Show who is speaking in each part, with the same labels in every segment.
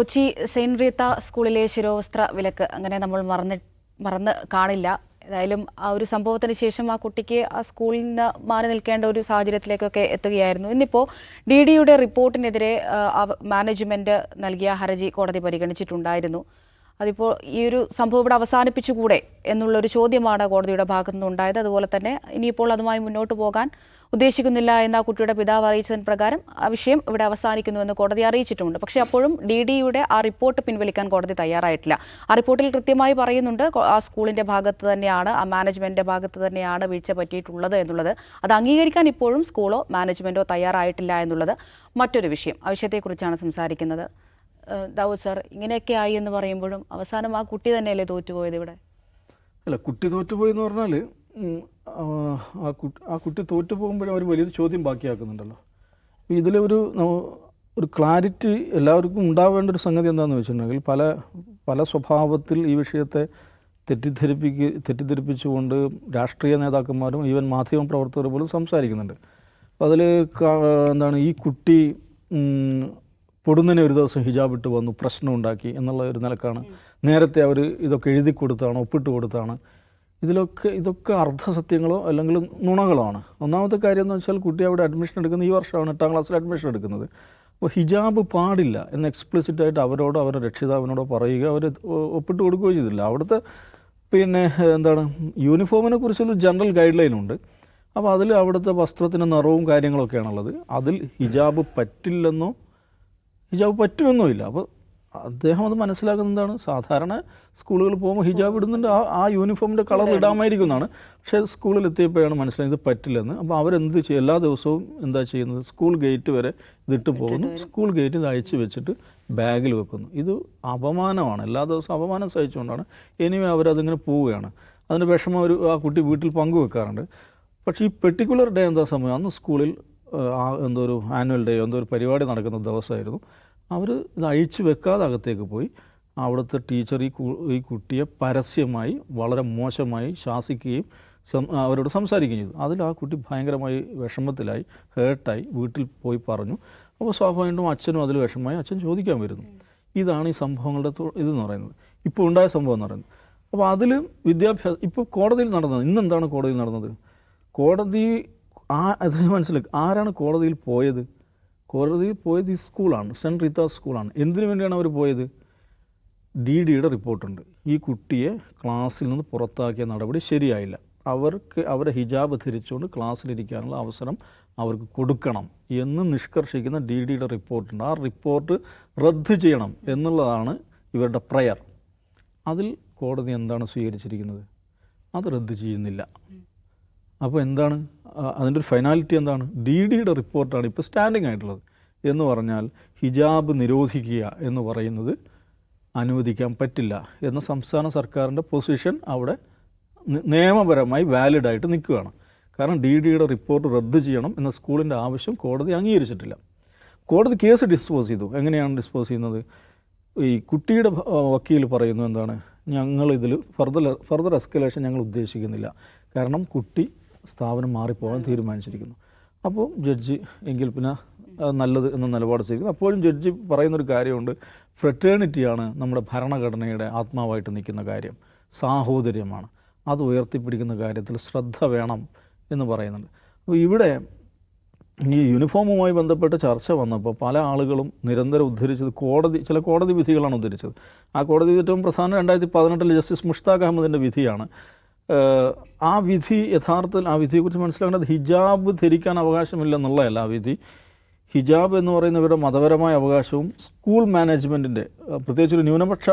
Speaker 1: Kochi Saint Reetha സ്കൂളിലെ ശിരോവസ്ത്ര വിലക്ക് അങ്ങനെ നമ്മൾ മറന്ന് മറന്ന് കാണില്ല. ഏതായാലും ആ ഒരു സംഭവത്തിന് ശേഷം ആ കുട്ടിക്ക് ആ സ്കൂളിൽ നിന്ന് മാറി നിൽക്കേണ്ട ഒരു സാഹചര്യത്തിലേക്കൊക്കെ എത്തുകയായിരുന്നു. ഇന്നിപ്പോൾ ഡി ഡിയുടെ റിപ്പോർട്ടിനെതിരെ മാനേജ്മെന്റ് നൽകിയ ഹർജി കോടതി പരിഗണിച്ചിട്ടുണ്ടായിരുന്നു. അതിപ്പോൾ ഈ ഒരു സംഭവം ഇവിടെ അവസാനിപ്പിച്ചുകൂടെ എന്നുള്ളൊരു ചോദ്യമാണ് കോടതിയുടെ ഭാഗത്തുനിന്നുണ്ടായത്. അതുപോലെ തന്നെ ഇനിയിപ്പോൾ അതുമായി മുന്നോട്ട് പോകാൻ ഉദ്ദേശിക്കുന്നില്ല എന്ന കുട്ടിയുടെ പിതാവ് അറിയിച്ചതിന് പ്രകാരം ആ വിഷയം ഇവിടെ അവസാനിക്കുന്നുവെന്ന് കോടതി അറിയിച്ചിട്ടുമുണ്ട് പക്ഷേ അപ്പോഴും ഡി ഡിയുടെ ആ റിപ്പോർട്ട് പിൻവലിക്കാൻ കോടതി തയ്യാറായിട്ടില്ല. ആ റിപ്പോർട്ടിൽ കൃത്യമായി പറയുന്നുണ്ട് ആ സ്കൂളിന്റെ ഭാഗത്ത് തന്നെയാണ് ആ മാനേജ്മെന്റിന്റെ ഭാഗത്ത് തന്നെയാണ് വീഴ്ച പറ്റിയിട്ടുള്ളത് എന്നുള്ളത്. അത് അംഗീകരിക്കാൻ ഇപ്പോഴും സ്കൂളോ മാനേജ്മെന്റോ തയ്യാറായിട്ടില്ല എന്നുള്ളത് മറ്റൊരു വിഷയം. ആ വിഷയത്തെക്കുറിച്ചാണ് സംസാരിക്കുന്നത്. ദാവൂദ് സാർ ഇങ്ങനെയൊക്കെ ആയി എന്ന് പറയുമ്പോഴും അവസാനം ആ കുട്ടി തന്നെയല്ലേ തോറ്റുപോയത് ഇവിടെ?
Speaker 2: അല്ല കുട്ടി തോറ്റുപോയി എന്ന് പറഞ്ഞാൽ ആ കുട്ടി ആ കുട്ടി തോറ്റു പോകുമ്പോഴും അവർ വലിയൊരു ചോദ്യം ബാക്കിയാക്കുന്നുണ്ടല്ലോ. അപ്പോൾ ഇതിൽ ഒരു ഒരു ക്ലാരിറ്റി എല്ലാവർക്കും ഉണ്ടാവേണ്ട ഒരു സംഗതി എന്താണെന്ന് വെച്ചിട്ടുണ്ടെങ്കിൽ പല പല സ്വഭാവത്തിൽ ഈ വിഷയത്തെ തെറ്റിദ്ധരിപ്പിക്ക് തെറ്റിദ്ധരിപ്പിച്ചുകൊണ്ട് രാഷ്ട്രീയ നേതാക്കന്മാരും ഈവൻ മാധ്യമ പ്രവർത്തകർ പോലും സംസാരിക്കുന്നുണ്ട്. അപ്പോൾ അതിൽ എന്താണ് ഈ കുട്ടി പൊടുന്നനെ ഒരു ദിവസം ഹിജാബ് ഇട്ട് വന്നു പ്രശ്നം ഉണ്ടാക്കി എന്നുള്ള ഒരു നിലക്കാണ്. നേരത്തെ അവർ ഇതൊക്കെ എഴുതി കൊടുത്താണ് ഒപ്പിട്ട് കൊടുത്താണ്. ഇതിലൊക്കെ ഇതൊക്കെ അർദ്ധസത്യങ്ങളോ അല്ലെങ്കിൽ നുണകളോ ആണ് ഒന്നാമത്തെ കാര്യം എന്ന് വെച്ചാൽ കുട്ടി അവിടെ അഡ്മിഷൻ എടുക്കുന്നത് ഈ വർഷമാണ് എട്ടാം ക്ലാസ്സിൽ അഡ്മിഷൻ എടുക്കുന്നത്. അപ്പോൾ ഹിജാബ് പാടില്ല എന്ന് എക്സ്പ്ലിസിറ്റായിട്ട് അവരോടോ അവരുടെ രക്ഷിതാവിനോടോ പറയുക അവർ ഒപ്പിട്ട് കൊടുക്കുകയോ ചെയ്തില്ല. അവിടുത്തെ പിന്നെ എന്താണ് യൂണിഫോമിനെ കുറിച്ചൊരു ജനറൽ ഗൈഡ് ലൈൻ ഉണ്ട്. അപ്പോൾ അതിൽ അവിടുത്തെ വസ്ത്രത്തിന്റെ നിറവും കാര്യങ്ങളൊക്കെയാണുള്ളത്. അതിൽ ഹിജാബ് പറ്റില്ലെന്നോ ഹിജാബ് പറ്റുമെന്നോ ഇല്ല. അപ്പോൾ അദ്ദേഹം അത് മനസ്സിലാക്കുന്നത് എന്താണ് സാധാരണ സ്കൂളുകളിൽ പോകുമ്പോൾ ഹിജാബ് ഇടുന്നുണ്ട്. ആ ആ യൂണിഫോമിന്റെ കളർ ഇടാമായിരിക്കും എന്നാണ് പക്ഷേ സ്കൂളിൽ എത്തിയപ്പോഴാണ് മനസ്സിലായത് ഇത് പറ്റില്ലെന്ന് അപ്പോൾ അവരെന്ത് ചെയ്യും? എല്ലാ ദിവസവും എന്താ ചെയ്യുന്നത്? സ്കൂൾ ഗേറ്റ് വരെ ഇതിട്ട് പോകുന്നു. സ്കൂൾ ഗേറ്റ് ഇത് അയച്ചു വെച്ചിട്ട് ബാഗിൽ വെക്കുന്നു. ഇത് അപമാനമാണ്. എല്ലാ ദിവസവും അപമാനം സഹിച്ചുകൊണ്ടാണ്. എനിവേ അവരതിങ്ങനെ പോവുകയാണ്. അതിന്റെ വിഷമം ഒരു ആ കുട്ടി വീട്ടിൽ പങ്കുവെക്കാറുണ്ട്. പക്ഷേ ഈ പെർട്ടിക്കുലർ ഡേ എന്താ സമയം അന്ന് സ്കൂളിൽ എന്തോ ഒരു ആനുവൽ ഡേയോ എന്തോ ഒരു പരിപാടി നടക്കുന്ന ദിവസമായിരുന്നു. അവർ ഇത് അഴിച്ചു വെക്കാതെ അകത്തേക്ക് പോയി. അവിടുത്തെ ടീച്ചർ ഈ ഈ കുട്ടിയെ പരസ്യമായി വളരെ മോശമായി ശാസിക്കുകയും അവരോട് സംസാരിക്കുകയും ചെയ്തു. അതിൽ ആ കുട്ടി ഭയങ്കരമായി വിഷമത്തിലായി ഹേർട്ടായി വീട്ടിൽ പോയി പറഞ്ഞു. അപ്പോൾ സ്വാഭാവികമായിട്ടും അച്ഛനും അതിൽ വിഷമമായി അച്ഛൻ ചോദിക്കാൻ വരുന്നു. ഇതാണ് ഈ സംഭവങ്ങളുടെ ഇതെന്ന് പറയുന്നത്. ഇപ്പോൾ ഉണ്ടായ സംഭവം എന്ന് പറയുന്നത്. അപ്പോൾ അതിൽ വിദ്യാഭ്യാസം ഇപ്പോൾ കോടതിയിൽ നടന്നത് ഇന്നെന്താണ് കോടതിയിൽ നടന്നത്? കോടതി ആ അത് മനസ്സിലാക്കി ആരാണ് കോടതിയിൽ പോയത്? കോടതിയിൽ പോയത് ഈ സ്കൂളാണ് സെന്റ് റീത്ത സ്കൂളാണ്. എന്തിനു വേണ്ടിയാണ് അവർ പോയത്? ഡി ഡിയുടെ റിപ്പോർട്ടുണ്ട്. ഈ കുട്ടിയെ ക്ലാസ്സിൽ നിന്ന് പുറത്താക്കിയ നടപടി ശരിയായില്ല. അവർക്ക് അവരെ ഹിജാബ് ധരിച്ചുകൊണ്ട് ക്ലാസ്സിലിരിക്കാനുള്ള അവസരം അവർക്ക് കൊടുക്കണം എന്ന് നിഷ്കർഷിക്കുന്ന ഡി ഡിയുടെ റിപ്പോർട്ടുണ്ട്. ആ റിപ്പോർട്ട് റദ്ദ് ചെയ്യണം എന്നുള്ളതാണ് ഇവരുടെ പ്രയർ. അതിൽ കോടതി എന്താണ് സ്വീകരിച്ചിരിക്കുന്നത്? അത് റദ്ദ് ചെയ്യുന്നില്ല. അപ്പോൾ എന്താണ്? അതിന്റെ ഒരു ഫൈനാലിറ്റി എന്താണ്? ഡി ഡിയുടെ റിപ്പോർട്ടാണ് ഇപ്പോൾ സ്റ്റാൻഡിംഗ് ആയിട്ടുള്ളത്. എന്ന് പറഞ്ഞാൽ ഹിജാബ് നിരോധിക്കുക എന്ന് പറയുന്നത് അനുവദിക്കാൻ പറ്റില്ല എന്ന സംസ്ഥാന സർക്കാരിന്റെ പൊസിഷൻ അവിടെ നിയമപരമായി വാലിഡായിട്ട് നിൽക്കുകയാണ്. കാരണം ഡി ഡിയുടെ റിപ്പോർട്ട് റദ്ദ് ചെയ്യണം എന്ന സ്കൂളിന്റെ ആവശ്യം കോടതി അംഗീകരിച്ചിട്ടില്ല. കോടതി കേസ് ഡിസ്പോസ് ചെയ്തു. എങ്ങനെയാണ് ഡിസ്പോസ് ചെയ്യുന്നത്? ഈ കുട്ടിയുടെ വക്കീൽ പറയുന്നു എന്താണ്? ഞങ്ങൾ ഫർദർ ഫർദർ എസ്കലേഷൻ ഞങ്ങൾ ഉദ്ദേശിക്കുന്നില്ല. കാരണം കുട്ടി സ്ഥാപനം മാറിപ്പോകാൻ തീരുമാനിച്ചിരിക്കുന്നു. അപ്പോൾ ജഡ്ജി എങ്കിൽ പിന്നെ നല്ലത് എന്ന നിലപാട് സ്വീകരിക്കുന്നു. അപ്പോഴും ജഡ്ജി പറയുന്നൊരു കാര്യമുണ്ട്. ഫ്രറ്റേണിറ്റിയാണ് നമ്മുടെ ഭരണഘടനയുടെ ആത്മാവായിട്ട് നിൽക്കുന്ന കാര്യം. സാഹോദര്യമാണ്. അത് ഉയർത്തിപ്പിടിക്കുന്ന കാര്യത്തിൽ ശ്രദ്ധ വേണം എന്ന് പറയുന്നുണ്ട്. അപ്പോൾ ഇവിടെ ഈ യൂണിഫോമുമായി ബന്ധപ്പെട്ട ചർച്ച വന്നപ്പോൾ പല ആളുകളും നിരന്തരം ഉദ്ധരിച്ചത് കോടതി ചില കോടതി വിധികളാണ് ഉദ്ധരിച്ചത്. ആ കോടതി ഏറ്റവും പ്രധാനം രണ്ടായിരത്തി പതിനെട്ടിൽ ജസ്റ്റിസ് മുഷ്താഖ് അഹമ്മദിന്റെ വിധിയാണ്. ആ വിധി യഥാർത്ഥത്തിൽ ആ വിധിയെക്കുറിച്ച് മനസ്സിലാക്കേണ്ടത് ഹിജാബ് ധരിക്കാൻ അവകാശമില്ലെന്നുള്ളതല്ല ആ വിധി. ഹിജാബ് എന്ന് പറയുന്നവരുടെ മതപരമായ അവകാശവും സ്കൂൾ മാനേജ്മെന്റിന്റെ പ്രത്യേകിച്ച് ഒരു ന്യൂനപക്ഷ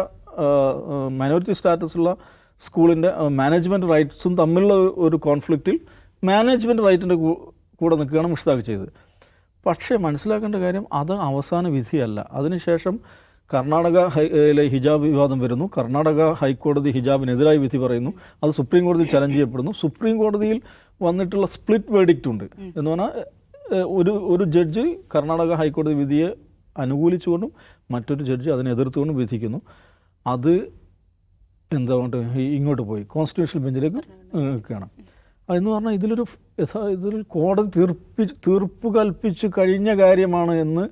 Speaker 2: മൈനോറിറ്റി സ്റ്റാറ്റസുള്ള സ്കൂളിന്റെ മാനേജ്മെന്റ് റൈറ്റ്സും തമ്മിലുള്ള ഒരു കോൺഫ്ലിക്റ്റിൽ മാനേജ്മെന്റ് റൈറ്റിന്റെ കൂടെ നിൽക്കുകയാണ് മുഷ്താഖ് ചെയ്തത്. പക്ഷേ മനസ്സിലാക്കേണ്ട കാര്യം അത് അവസാന വിധിയല്ല. അതിനുശേഷം കർണാടക ഹൈയിലെ ഹിജാബ് വിവാദം വരുന്നു. കർണാടക ഹൈക്കോടതി ഹിജാബിനെതിരായി വിധി പറയുന്നു. അത് സുപ്രീം കോടതിയിൽ ചലഞ്ച് ചെയ്യപ്പെടുന്നു. സുപ്രീം കോടതിയിൽ വന്നിട്ടുള്ള സ്പ്ലിറ്റ് വേഡിക്റ്റ് ഉണ്ട്. എന്ന് പറഞ്ഞാൽ ഒരു ഒരു ജഡ്ജ് കർണാടക ഹൈക്കോടതി വിധിയെ അനുകൂലിച്ചുകൊണ്ടും മറ്റൊരു ജഡ്ജ് അതിനെ എതിർത്തുകൊണ്ടും വിധിക്കുന്നു. അത് എന്താ ഇങ്ങോട്ട് പോയി. കോൺസ്റ്റിറ്റ്യൂഷണൽ ബെഞ്ചിലേക്ക് നിൽക്കുകയാണ്. എന്ന് പറഞ്ഞാൽ ഇതിലൊരു യഥാ ഇതിൽ കോടതി തീർപ്പി തീർപ്പ് കൽപ്പിച്ച് കഴിഞ്ഞ കാര്യമാണ് എന്ന്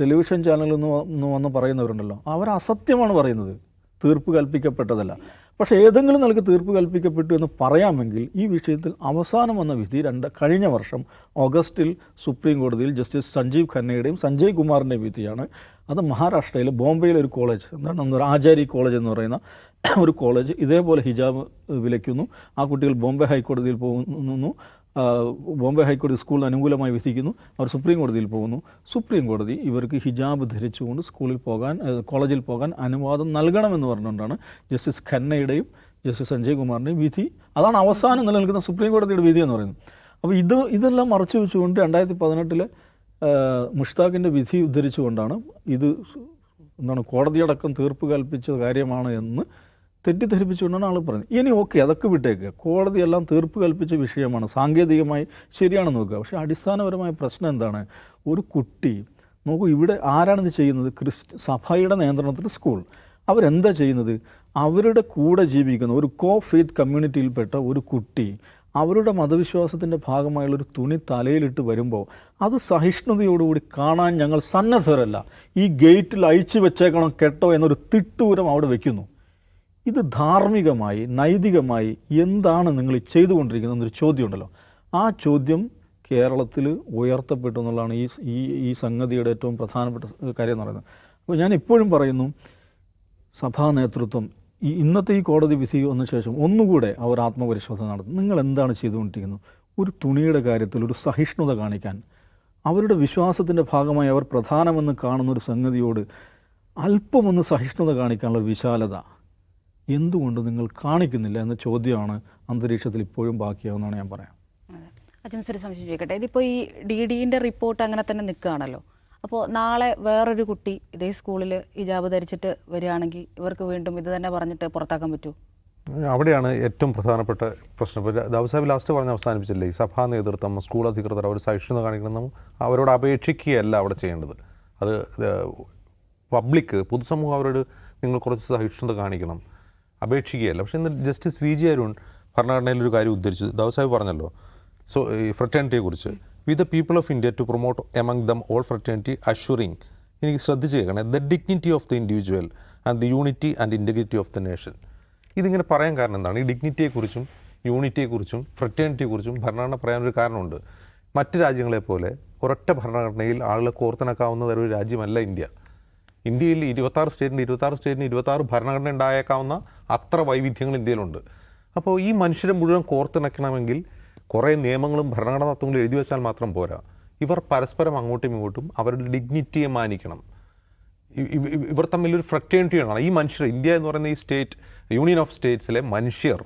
Speaker 2: ടെലിവിഷൻ ചാനലിൽ നിന്ന് വന്ന് പറയുന്നവരുണ്ടല്ലോ. അവർ അസത്യമാണ് പറയുന്നത്. തീർപ്പ് കൽപ്പിക്കപ്പെട്ടതല്ല. പക്ഷേ ഏതെങ്കിലും നിലയ്ക്ക് തീർപ്പ് കൽപ്പിക്കപ്പെട്ടു എന്ന് പറയാമെങ്കിൽ ഈ വിഷയത്തിൽ അവസാനം വന്ന വിധി രണ്ട് കഴിഞ്ഞ വർഷം ഓഗസ്റ്റിൽ സുപ്രീം കോടതിയിൽ ജസ്റ്റിസ് സഞ്ജീവ് ഖന്നയുടെയും സഞ്ജയ് കുമാറിന്റെയും വിധിയാണ്. അത് മഹാരാഷ്ട്രയിൽ ബോംബെയിലെ ഒരു കോളേജ് എന്താണ് എന്താ ആചാരി കോളേജ് എന്ന് പറയുന്ന ഒരു കോളേജ് ഇതേപോലെ ഹിജാബ് വിലയ്ക്കുന്നു. ആ കുട്ടികൾ ബോംബെ ഹൈക്കോടതിയിൽ പോകുന്നു. ബോംബെ ഹൈക്കോടതി സ്കൂളിന് അനുകൂലമായി വിധിക്കുന്നു. അവർ സുപ്രീം കോടതിയിൽ പോകുന്നു. സുപ്രീം കോടതി ഇവർക്ക് ഹിജാബ് ധരിച്ചുകൊണ്ട് സ്കൂളിൽ പോകാൻ കോളേജിൽ പോകാൻ അനുവാദം നൽകണമെന്ന് പറഞ്ഞുകൊണ്ടാണ് ജസ്റ്റിസ് ഖന്നയുടെയും ജസ്റ്റിസ് സഞ്ജയ് കുമാറിന്റെയും വിധി. അതാണ് അവസാനം നിലനിൽക്കുന്ന സുപ്രീം കോടതിയുടെ വിധി എന്ന് പറയുന്നത്. അപ്പോൾ ഇത് ഇതെല്ലാം മറച്ചു വെച്ചുകൊണ്ട് രണ്ടായിരത്തി പതിനെട്ടിലെ മുഷ്താഖിന്റെ വിധി ഉദ്ധരിച്ചുകൊണ്ടാണ് ഇത് എന്താണ് കോടതിയടക്കം തീർപ്പ് കൽപ്പിച്ച കാര്യമാണ് എന്ന് തെറ്റിദ്ധരിപ്പിച്ചുകൊണ്ടാണ് ആൾ പറയുന്നത് ഇനി ഓക്കെ അതൊക്കെ വിട്ടേക്കുക കോടതിയെല്ലാം തീർപ്പ് കൽപ്പിച്ച വിഷയമാണ്. സാങ്കേതികമായി ശരിയാണെന്ന് നോക്കുക. പക്ഷേ അടിസ്ഥാനപരമായ പ്രശ്നം എന്താണ്? ഒരു കുട്ടി നോക്കൂ ഇവിടെ ആരാണിത് ചെയ്യുന്നത്? ക്രിസ്ത്യ സഭയുടെ നിയന്ത്രണത്തിൽ സ്കൂൾ. അവരെന്താ ചെയ്യുന്നത്? അവരുടെ കൂടെ ജീവിക്കുന്ന ഒരു കോ ഫെയ്ത്ത് കമ്മ്യൂണിറ്റിയിൽപ്പെട്ട ഒരു കുട്ടി അവരുടെ മതവിശ്വാസത്തിന്റെ ഭാഗമായുള്ള ഒരു തുണി തലയിലിട്ട് വരുമ്പോൾ അത് സഹിഷ്ണുതയോടുകൂടി കാണാൻ ഞങ്ങൾ സന്നദ്ധരല്ല. ഈ ഗേറ്റിൽ അഴിച്ചു വെച്ചേക്കണം കെട്ടോ എന്നൊരു തിട്ടൂരം അവിടെ വെക്കുന്നു. ഇത് ധാർമ്മികമായി നൈതികമായി എന്താണ് നിങ്ങൾ ചെയ്തുകൊണ്ടിരിക്കുന്നത് എന്നൊരു ചോദ്യമുണ്ടല്ലോ. ആ ചോദ്യം കേരളത്തിൽ ഉയർത്തപ്പെട്ടു എന്നുള്ളതാണ് ഈ ഈ ഈ സംഗതിയുടെ ഏറ്റവും പ്രധാനപ്പെട്ട കാര്യം എന്ന് പറയുന്നത്. അപ്പോൾ ഞാൻ ഇപ്പോഴും പറയുന്നു സഭാ നേതൃത്വം ഈ ഇന്നത്തെ ഈ കോടതി വിധി വന്ന ശേഷം ഒന്നുകൂടെ അവർ ആത്മപരിശോധന നടത്തും. നിങ്ങൾ എന്താണ് ചെയ്തുകൊണ്ടിരിക്കുന്നത് ഒരു തുണിയുടെ കാര്യത്തിൽ ഒരു സഹിഷ്ണുത കാണിക്കാൻ. അവരുടെ വിശ്വാസത്തിന്റെ ഭാഗമായി അവർ പ്രധാനമെന്ന് കാണുന്ന ഒരു സംഗതിയോട് അല്പമൊന്ന് സഹിഷ്ണുത കാണിക്കാനുള്ള വിശാലത. എന്തുകൊണ്ട് നിങ്ങൾ കാണിക്കുന്നില്ല എന്ന ചോദ്യമാണ് അന്തരീക്ഷത്തിൽ ഇപ്പോഴും ബാക്കിയാവുന്നതാണ് ഞാൻ പറയാം.
Speaker 1: അജിംസ് ഒരു സംശയം ചോദിക്കട്ടെ. ഇതിപ്പോൾ ഈ ഡി ഡിന്റെ റിപ്പോർട്ട് അങ്ങനെ തന്നെ നിൽക്കുകയാണല്ലോ. അപ്പോൾ നാളെ വേറൊരു കുട്ടി ഇതേ സ്കൂളിൽ ഹിജാബ് ധരിച്ചിട്ട് വരികയാണെങ്കിൽ ഇവർക്ക് വീണ്ടും ഇത് തന്നെ പറഞ്ഞിട്ട് പുറത്താക്കാൻ പറ്റുമോ?
Speaker 3: അവിടെയാണ് ഏറ്റവും പ്രധാനപ്പെട്ട പ്രശ്നം. ഇപ്പോൾ ദവസാബ് ലാസ്റ്റ് പറഞ്ഞ് അവസാനിപ്പിച്ചില്ലേ? ഈ സഭാ നേതൃത്വം സ്കൂൾ അധികൃതർ അവർ സഹിഷ്ണുത കാണിക്കണം അവരോട് അപേക്ഷിക്കുകയല്ല അവിടെ ചെയ്യേണ്ടത്. അത് പബ്ലിക് പൊതുസമൂഹം അവരോട് നിങ്ങൾ കുറച്ച് സഹിഷ്ണുത കാണിക്കണം. അപേക്ഷിക്കുകയല്ല. പക്ഷേ ഇന്ന് ജസ്റ്റിസ് വി ജി അരുൺ ഭരണഘടനയിൽ ഒരു കാര്യം ഉദ്ധരിച്ചു. ദവസാബ് പറഞ്ഞല്ലോ so ഫ്രറ്റേണിറ്റിയെക്കുറിച്ച് we the people of India to promote among them all fraternity assuring എനിക്ക് ശ്രദ്ധിച്ച് കേൾക്കണേ the dignity of the individual and the unity and integrity of the nation ഇതിങ്ങനെ പറയാൻ കാരണം എന്താണ്? ഈ ഡിഗ്നിറ്റിയെക്കുറിച്ചും യൂണിറ്റിയെക്കുറിച്ചും ഫ്രറ്റേണിറ്റിയെക്കുറിച്ചും ഭരണഘടന പറയാനൊരു കാരണമുണ്ട്. മറ്റ് രാജ്യങ്ങളെ പോലെ ഒരൊറ്റ ഭരണഘടനയിൽ ആളുകളെ കോർത്തിണക്കാവുന്ന തരം ഒരു രാജ്യമല്ല ഇന്ത്യ. ഇന്ത്യയിൽ ഇരുപത്താറ് സ്റ്റേറ്റിന് ഇരുപത്താറ് സ്റ്റേറ്റിന് ഇരുപത്താറ് ഭരണഘടന ഉണ്ടായേക്കാവുന്ന അത്ര വൈവിധ്യങ്ങൾ ഇന്ത്യയിലുണ്ട്. അപ്പോൾ ഈ മനുഷ്യരെ മുഴുവൻ കോർത്തിണക്കണമെങ്കിൽ കുറേ നിയമങ്ങളും ഭരണഘടനാ തത്വങ്ങളും എഴുതി വെച്ചാൽ മാത്രം പോരാ. ഇവർ പരസ്പരം അങ്ങോട്ടും ഇങ്ങോട്ടും അവരുടെ ഡിഗ്നിറ്റിയെ മാനിക്കണം. ഇവർ തമ്മിലൊരു ഫ്രക്റ്റേണിറ്റിയാണ് ഈ മനുഷ്യർ ഇന്ത്യ എന്ന് പറയുന്ന ഈ സ്റ്റേറ്റ് യൂണിയൻ ഓഫ് സ്റ്റേറ്റ്സിലെ മനുഷ്യർ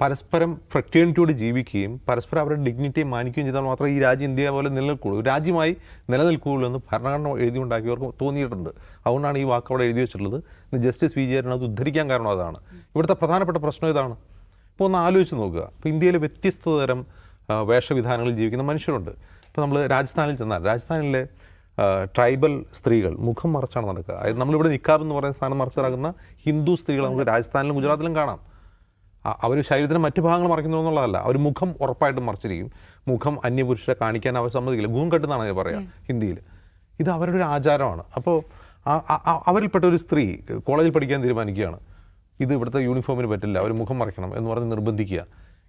Speaker 3: പരസ്പരം ഫ്രക്റ്റേണിറ്റിയോട് ജീവിക്കുകയും പരസ്പരം അവരുടെ ഡിഗ്നിറ്റിയെ മാനിക്കുകയും ചെയ്താൽ മാത്രമേ ഈ രാജ്യം ഇന്ത്യ പോലെ നിലനിൽക്കുള്ളൂ. രാജ്യമായി നിലനിൽക്കുകയുള്ളൂ എന്ന് ഭരണഘടന എഴുതിയുണ്ടാക്കിയവർക്ക് തോന്നിയിട്ടുണ്ട്. അതുകൊണ്ടാണ് ഈ വാക്ക് അവിടെ എഴുതി വെച്ചിട്ടുള്ളത്. ഇന്ന് ജസ്റ്റിസ് വി. അത് ഉദ്ധരിക്കാൻ കാരണം അതാണ്. ഇവിടുത്തെ പ്രധാനപ്പെട്ട പ്രശ്നം ഇതാണ്. ഇപ്പോൾ ഒന്ന് ആലോചിച്ച് നോക്കുക. ഇപ്പോൾ ഇന്ത്യയിൽ വ്യത്യസ്ത തരം വേഷവിധാനങ്ങളിൽ ജീവിക്കുന്ന മനുഷ്യരുണ്ട്. ഇപ്പോൾ നമ്മൾ രാജസ്ഥാനിൽ ചെന്നാൽ രാജസ്ഥാനിലെ ട്രൈബൽ സ്ത്രീകൾ മുഖം മറച്ചാണ് നടക്കുക. അതായത് നമ്മളിവിടെ നിക്കാബ് എന്ന് പറയുന്ന സ്ഥാനം മറച്ച് ഹിന്ദു സ്ത്രീകൾ നമുക്ക് രാജസ്ഥാനിലും ഗുജറാത്തിലും കാണാം. അവർ ശരീരത്തിന് മറ്റു ഭാഗങ്ങൾ മറയ്ക്കുന്നു എന്നുള്ളതല്ല. അവർ മുഖം ഉറപ്പായിട്ടും മറച്ചിരിക്കും. മുഖം അന്യപുരുഷരെ കാണിക്കാൻ അവർ സമ്മതിക്കില്ല. ഗൂം കെട്ടുന്നതാണ് ഞാൻ പറയുക ഹിന്ദിയിൽ ഇത് അവരുടെ ഒരു ആചാരമാണ്. അപ്പോൾ അവരിൽപ്പെട്ട ഒരു സ്ത്രീ കോളേജിൽ പഠിക്കാൻ തീരുമാനിക്കുകയാണ്. ഇത് ഇവിടുത്തെ യൂണിഫോമിന് പറ്റില്ല. അവർ മുഖം മറയ്ക്കണം എന്ന് പറഞ്ഞ് നിർബന്ധിക്കുക.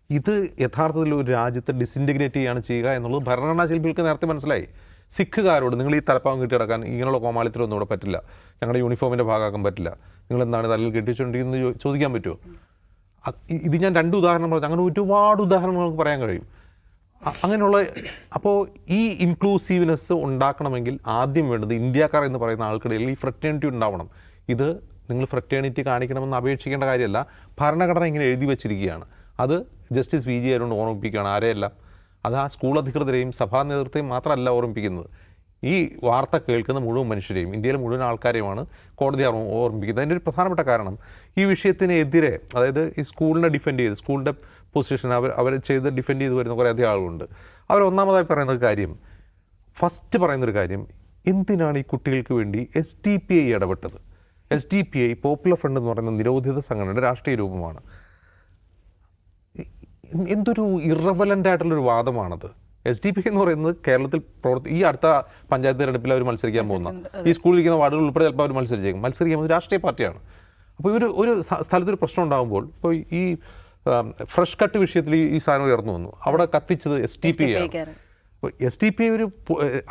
Speaker 3: ഇത് യഥാർത്ഥത്തിൽ ഒരു രാജ്യത്തെ ഡിസിന്റഗ്രേറ്റ് ചെയ്യുകയാണ് ചെയ്യുക എന്നുള്ളത് ഭരണഘടനാ ശില്പികൾക്ക് നേരത്തെ മനസ്സിലായി. സിഖുകാരോട് നിങ്ങൾ ഈ തലപ്പാവം കെട്ടി കിടക്കാൻ ഇങ്ങനെയുള്ള കോമാളിത്തരൊന്നും ഇവിടെ പറ്റില്ല. ഞങ്ങളുടെ യൂണിഫോമിന്റെ ഭാഗമാക്കാൻ പറ്റില്ല. നിങ്ങൾ എന്താണ് തലയിൽ കെട്ടിച്ചുകൊണ്ടിരിക്കുന്നത് ചോദിക്കാൻ പറ്റുമോ ഇത് ഞാൻ രണ്ട് ഉദാഹരണം പറഞ്ഞു. അങ്ങനെ ഒരുപാട് ഉദാഹരണങ്ങൾ നമുക്ക് പറയാൻ കഴിയും. അങ്ങനെയുള്ള അപ്പോൾ ഈ ഇൻക്ലൂസീവ്നെസ് ഉണ്ടാക്കണമെങ്കിൽ ആദ്യം വേണ്ടത് ഇന്ത്യക്കാർ എന്ന് പറയുന്ന ആൾക്കിടയിൽ ഈ ഫ്രറ്റേണിറ്റി ഉണ്ടാവണം. ഇത് നിങ്ങൾ ഫ്രറ്റേണിറ്റി കാണിക്കണമെന്ന് അപേക്ഷിക്കേണ്ട കാര്യമല്ല. ഭരണഘടന ഇങ്ങനെ എഴുതി വെച്ചിരിക്കുകയാണ്. അത് ജസ്റ്റിസ് വി ജി ആരോട് ഓർമ്മിപ്പിക്കുകയാണ്. ആരെയല്ല? അത് ആ സ്കൂൾ അധികൃതരെയും സഭാ നേതൃത്വത്തെയും മാത്രമല്ല ഓർമ്മിപ്പിക്കുന്നത്. ഈ വാർത്ത കേൾക്കുന്ന മുഴുവൻ മനുഷ്യരെയും ഇന്ത്യയിലെ മുഴുവൻ ആൾക്കാരെയുമാണ് കോടതി ഓർ- ഓർമ്മിപ്പിക്കുന്നത്. അതിന്റെ ഒരു പ്രധാനപ്പെട്ട കാരണം ഈ വിഷയത്തിനെതിരെ അതായത് ഈ സ്കൂളിനെ ഡിഫെൻഡ് ചെയ്ത് സ്കൂളിന്റെ പൊസിഷൻ അവർ അവർ ചെയ്ത് ഡിഫെൻഡ് ചെയ്ത് വരുന്ന കുറേ അധികം ആളുകളുണ്ട്. അവർ ഒന്നാമതായി പറയുന്ന കാര്യം ഫസ്റ്റ് പറയുന്നൊരു കാര്യം എന്തിനാണ് ഈ കുട്ടികൾക്ക് വേണ്ടി എസ് ടി പി ഐ ഇടപെട്ടത്? S D P I Popular Front എന്ന് പറയുന്ന നിരോധിത സംഘടനയുടെ രാഷ്ട്രീയ രൂപമാണ്. എന്തൊരു ഇറവലന്റ് ആയിട്ടുള്ളൊരു വാദമാണത്? എസ് ഡി പി എന്ന് പറയുന്നത് കേരളത്തിൽ പ്രവർത്തി ഈ അടുത്ത പഞ്ചായത്ത് തിരഞ്ഞെടുപ്പിൽ അവർ മത്സരിക്കാൻ പോകുന്ന ഈ സ്കൂളിൽ ഇരിക്കുന്ന വാർഡുകൾ ഉൾപ്പെടെ ചിലപ്പോൾ അവർ മത്സരിച്ചേക്കും. മത്സരിക്കാൻ ഒരു രാഷ്ട്രീയ പാർട്ടിയാണ്. അപ്പോൾ ഒരു ഒരു സ്ഥ- സ്ഥലത്തൊരു പ്രശ്നം ഉണ്ടാകുമ്പോൾ ഇപ്പോൾ ഈ ഫ്രഷ് കട്ട് വിഷയത്തിൽ ഈ- സാധനം ഉയർന്നു വന്നു. അവിടെ കത്തിച്ചത് എസ് ടി പി ആണ്.
Speaker 1: അപ്പോൾ
Speaker 3: എസ് ഡി പി ഒരു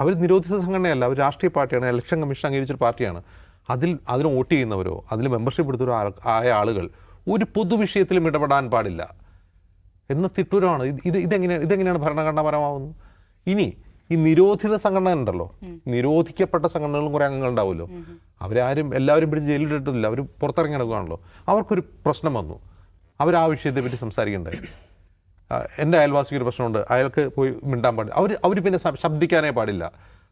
Speaker 3: അവർ നിരോധിത സംഘടനയല്ല അവർ രാഷ്ട്രീയ പാർട്ടിയാണ് ഇലക്ഷൻ കമ്മീഷൻ അംഗീകരിച്ചൊരു പാർട്ടിയാണ്. അതിൽ അതിന് വോട്ട് ചെയ്യുന്നവരോ അതിൽ മെമ്പർഷിപ്പ് എടുത്തവരോ ആയ ആളുകൾ ഒരു പൊതുവിഷയത്തിലും ഇടപെടാൻ പാടില്ല. എന്ന തിട്ടൂരമാണ് ഇത് ഇത് ഇതെങ്ങനെയാണ് ഇതെങ്ങനെയാണ് ഭരണഘടനാപരമാവുന്നത്? ഇനി ഈ നിരോധിത സംഘടന ഉണ്ടല്ലോ. നിരോധിക്കപ്പെട്ട സംഘടനകളും കുറേ അംഗങ്ങൾ ഉണ്ടാവുമല്ലോ അവരാരും എല്ലാവരും പിടിച്ച് ജയിലിലിട്ടില്ല അവർ പുറത്തിറങ്ങി നടക്കുകയാണല്ലോ അവർക്കൊരു പ്രശ്നം വന്നു. അവർ ആ വിഷയത്തെ പറ്റി സംസാരിക്കണ്ടായി എന്റെ അയൽവാസിക്ക് ഒരു പ്രശ്നമുണ്ട്. അയാൾക്ക് പോയി മിണ്ടാൻ പാടില്ല അവർ അവർ പിന്നെ ശബ്ദിക്കാനേ പാടില്ല.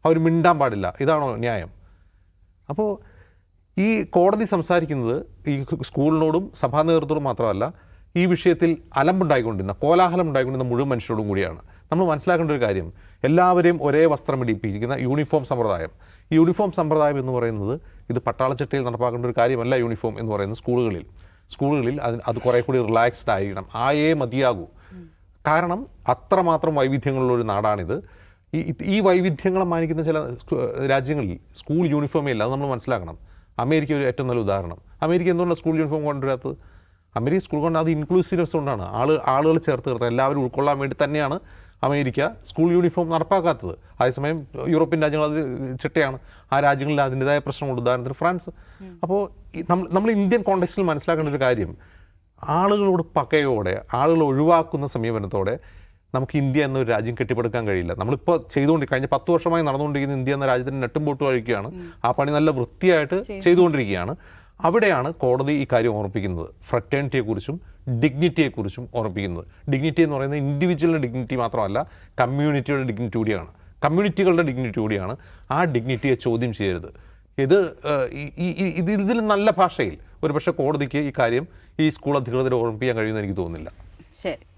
Speaker 3: അവർ മിണ്ടാൻ പാടില്ല. ഇതാണോ ന്യായം? അപ്പോൾ ഈ കോടതി സംസാരിക്കുന്നത് ഈ സ്കൂളിനോടും സഭാ നേതൃത്വത്തോടും മാത്രമല്ല ഈ വിഷയത്തിൽ അലമ്പുണ്ടായിക്കൊണ്ടിരുന്ന കോലാഹലം ഉണ്ടായിക്കൊണ്ടിരുന്ന മുഴുവൻ മനുഷ്യരോടും കൂടിയാണ്. നമ്മൾ മനസ്സിലാക്കേണ്ട ഒരു കാര്യം എല്ലാവരെയും ഒരേ വസ്ത്രം ഇടിപ്പിക്കുന്ന യൂണിഫോം സമ്പ്രദായം. ഈ യൂണിഫോം സമ്പ്രദായം എന്ന് പറയുന്നത് ഇത് പട്ടാളച്ചട്ടയിൽ നടപ്പാക്കേണ്ട ഒരു കാര്യമല്ല യൂണിഫോം എന്ന് പറയുന്നത് സ്കൂളുകളിൽ. സ്കൂളുകളിൽ അത് അത് കുറേ കൂടി റിലാക്സ്ഡ് ആയിരിക്കണം. ആയേ മതിയാകൂ. കാരണം അത്രമാത്രം വൈവിധ്യങ്ങളുള്ള ഒരു നാടാണിത്. ഈ ഈ വൈവിധ്യങ്ങളെ മാനിക്കുന്ന ചില രാജ്യങ്ങളിൽ സ്കൂൾ യൂണിഫോമേ ഇല്ല. അത് നമ്മൾ മനസ്സിലാക്കണം. അമേരിക്ക ഒരു ഏറ്റവും നല്ല ഉദാഹരണം. അമേരിക്ക എന്തുകൊണ്ടാണ് സ്കൂൾ യൂണിഫോം കൊണ്ടുവരാത്തത്? അമേരിക്ക സ്കൂൾ കൊണ്ട് അത് ഇൻക്ലൂസീവ്നെസ് കൊണ്ടാണ് ആൾ ആളുകൾ ചേർത്ത് നിർത്താൻ എല്ലാവരും ഉൾക്കൊള്ളാൻ വേണ്ടി തന്നെയാണ് അമേരിക്ക സ്കൂൾ യൂണിഫോം നടപ്പാക്കാത്തത്. അതേസമയം യൂറോപ്യൻ രാജ്യങ്ങൾ അത് ചിട്ടയാണ്. ആ രാജ്യങ്ങളിൽ അതിന്റെതായ പ്രശ്നമുണ്ട് ഉദാഹരണത്തിന് ഫ്രാൻസ്. അപ്പോൾ നമ്മൾ നമ്മൾ ഇന്ത്യൻ കോണ്ടെക്സ്റ്റിൽ മനസ്സിലാക്കേണ്ട ഒരു കാര്യം ആളുകളോട് പകയോടെ ആളുകൾ ഒഴിവാക്കുന്ന സമീപനത്തോടെ നമുക്ക് ഇന്ത്യ എന്നൊരു രാജ്യം കെട്ടിപ്പടുക്കാൻ കഴിയില്ല. നമ്മളിപ്പോൾ ചെയ്തുകൊണ്ട് കഴിഞ്ഞ പത്ത് വർഷമായി നടന്നുകൊണ്ടിരിക്കുന്ന ഇന്ത്യ എന്ന രാജ്യത്തിന് നെട്ടും പൊട്ടും അഴിക്കുകയാണ് ആ പണി നല്ല വൃത്തിയായിട്ട് ചെയ്തുകൊണ്ടിരിക്കുകയാണ്. അവിടെയാണ് കോടതി ഈ കാര്യം ഓർമ്മിപ്പിക്കുന്നത്. ഫ്രറ്റേണിറ്റിയെക്കുറിച്ചും ഡിഗ്നിറ്റിയെക്കുറിച്ചും ഓർമ്മിപ്പിക്കുന്നത്. ഡിഗ്നിറ്റി എന്ന് പറയുന്നത് ഇൻഡിവിജ്വലിന്റെ ഡിഗ്നിറ്റി മാത്രമല്ല കമ്മ്യൂണിറ്റിയുടെ ഡിഗ്നിറ്റി കൂടിയാണ്. കമ്മ്യൂണിറ്റികളുടെ ഡിഗ്നിറ്റി കൂടിയാണ് ആ ഡിഗ്നിറ്റിയെ ചോദ്യം ചെയ്യരുത്. ഇത് ഇത് ഇതിൽ നല്ല ഭാഷയിൽ ഒരുപക്ഷെ കോടതിക്ക് ഈ കാര്യം ഈ സ്കൂൾ അധികൃതരെ ഓർമ്മിപ്പിക്കാൻ കഴിയുമെന്ന് എനിക്ക് തോന്നുന്നില്ല.
Speaker 1: ശരി.